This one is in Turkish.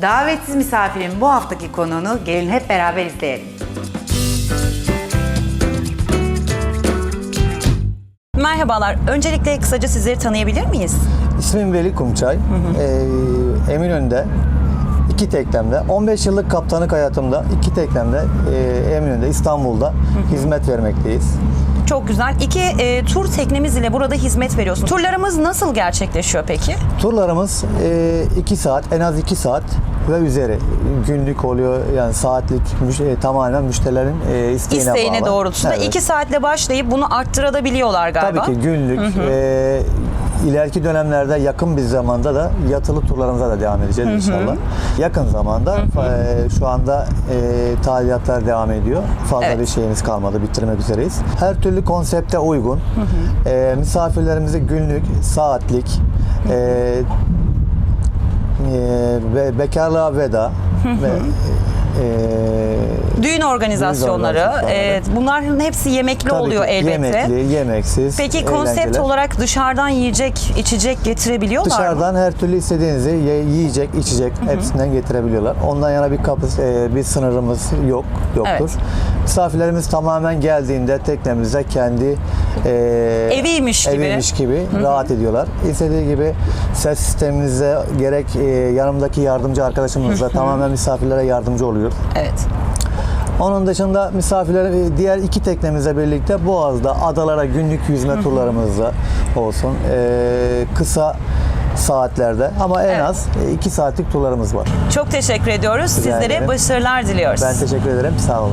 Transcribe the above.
Davetsiz misafirin bu haftaki konuğunu gelin hep beraber izleyelim. Merhabalar. Öncelikle kısaca sizleri tanıyabilir miyiz? İsmim Veli Kumçay. Ee, Eminönü'nde iki teklemde 15 yıllık kaptanlık hayatımda iki teklemde e, Eminönü'nde İstanbul'da hizmet vermekteyiz. Çok güzel. İki e, tur teknemiz ile burada hizmet veriyorsun. Turlarımız nasıl gerçekleşiyor peki? Turlarımız 2 saat en az 2 saat ve üzeri günlük oluyor yani saatlik müş- e, tamamen müşterilerin e, isteğine, İsteğine bağlı. doğrultusunda Evet. iki saatle başlayıp bunu arttırabiliyorlar galiba. Tabii ki günlük e, ileriki dönemlerde yakın bir zamanda da yatılı turlarımıza da devam edeceğiz inşallah. Yakın zamanda e, şu anda e, tadilatlar devam ediyor. Fazla Evet. bir şeyimiz kalmadı. Bitirmek üzereyiz. Her türlü konsepte uygun. E, misafirlerimizi günlük, saatlik e, e, ve bekarlığa veda ve e, Düğün organizasyonları. evet, bunların hepsi yemekli tabii oluyor ki elbette. Yemekli, yemeksiz. Peki konsept eğlenceler. olarak dışarıdan yiyecek, içecek getirebiliyorlar mı? Dışarıdan her türlü istediğinizi ye- yiyecek, içecek hepsinden getirebiliyorlar. Ondan yana bir kapı, e, bir sınırımız yok, yoktur. Evet. Misafirlerimiz tamamen geldiğinde teknemizde kendi e, Eviymiş gibi. eviymiş gibi rahat ediyorlar. İstediği gibi ses sistemimizde gerek e, yanımdaki yardımcı arkadaşımızla tamamen misafirlere yardımcı oluyor. Evet. Onun dışında misafirler e, diğer iki teknemizle birlikte Boğaz'da adalara günlük yüzme turlarımızda olsun. E, kısa saatlerde ama en Evet. az 2 saatlik turlarımız var. Çok teşekkür ediyoruz. Sizlere başarılar diliyoruz. Ben teşekkür ederim. Sağ olun.